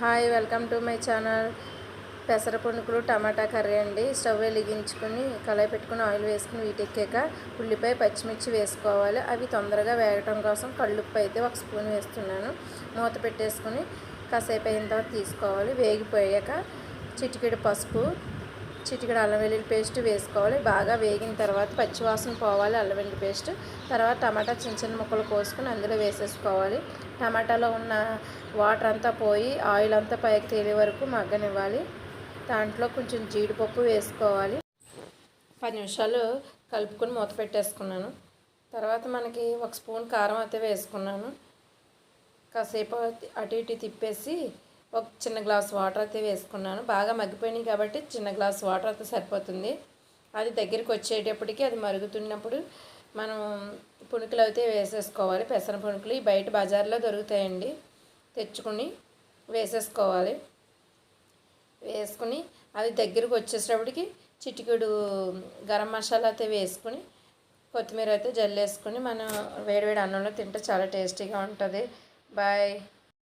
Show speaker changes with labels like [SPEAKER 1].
[SPEAKER 1] Hi welcome to my channel. పెసర పుణుకులు టమాటా curry అండి. స్టవ్ వెలిగించుకుని కళాయి పెట్టుకుని ఆయిల్ వేసుకుని వీటెక్కాక ఉల్లిపాయ పచ్చిమిర్చి వేసుకోవాలి. అవి తొందరగా వేగటం కోసం కళ్ళుప్పు అయితే ఒక స్పూన్ వేస్తున్నాను. మూత పెట్టేసుకుని కాసేపు అయిన తర్వాత తీసుకోవాలి. వేగిపోయాక చిటికెడు పసుపు చిటికడ అల్లం వెల్లుల్లి పేస్ట్ వేసుకోవాలి. బాగా వేగిన తర్వాత పచ్చివాసన పోవాలి అల్లం వెల్లుల్లి పేస్ట్. తర్వాత టమాటా చిన్న చిన్న ముక్కలు కోసుకుని అందులో వేసేసుకోవాలి. టమాటాలో ఉన్న వాటర్ అంతా పోయి ఆయిల్ అంతా పైకి తేలే వరకు మగ్గనివ్వాలి. దాంట్లో కొంచెం జీడిపప్పు వేసుకోవాలి. పది నిమిషాలు కలుపుకొని మూత పెట్టేసుకున్నాను. తర్వాత మనకి ఒక స్పూన్ కారం అయితే వేసుకున్నాను. కాసేపు అటు ఇటు తిప్పేసి ఒక చిన్న గ్లాస్ వాటర్ అయితే వేసుకున్నాను. బాగా మగ్గిపోయినాయి కాబట్టి చిన్న గ్లాస్ వాటర్ అయితే సరిపోతుంది. అది దగ్గరికి వచ్చేటప్పటికి అది మరుగుతున్నప్పుడు మనం పుణుకులు అయితే వేసేసుకోవాలి. పెసర పునుకులు బయట బజార్లో దొరుకుతాయండి. తెచ్చుకుని వేసేసుకోవాలి. వేసుకుని అవి దగ్గరకు వచ్చేటప్పటికి చిటికెడు గరం మసాలా అయితే వేసుకుని కొత్తిమీర అయితే జల్లేసుకుని మనం వేడివేడి అన్నంలో తింటే చాలా టేస్టీగా ఉంటుంది. బాయ్.